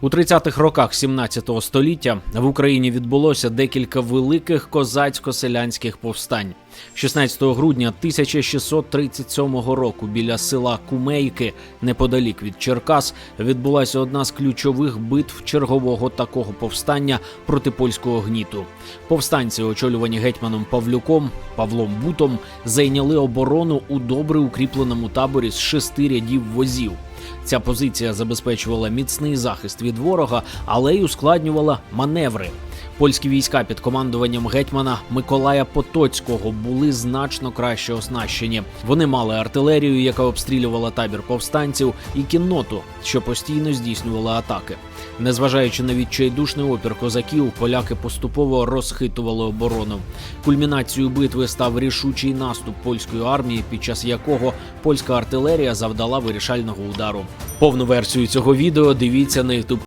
У 30-х роках 17 століття в Україні відбулося декілька великих козацько-селянських повстань. 16 грудня 1637 року біля села Кумейки, неподалік від Черкас, відбулася одна з ключових битв чергового такого повстання проти польського гніту. Повстанці, очолювані гетьманом Павлюком Павлом Бутом, зайняли оборону у добре укріпленому таборі з шести рядів возів. Ця позиція забезпечувала міцний захист від ворога, але й ускладнювала маневри. Польські війська під командуванням гетьмана Миколая Потоцького були значно краще оснащені. Вони мали артилерію, яка обстрілювала табір повстанців, і кінноту, що постійно здійснювала атаки. Незважаючи на відчайдушний опір козаків, поляки поступово розхитували оборону. Кульмінацією битви став рішучий наступ польської армії, під час якого польська артилерія завдала вирішального удару. Повну версію цього відео дивіться на youtube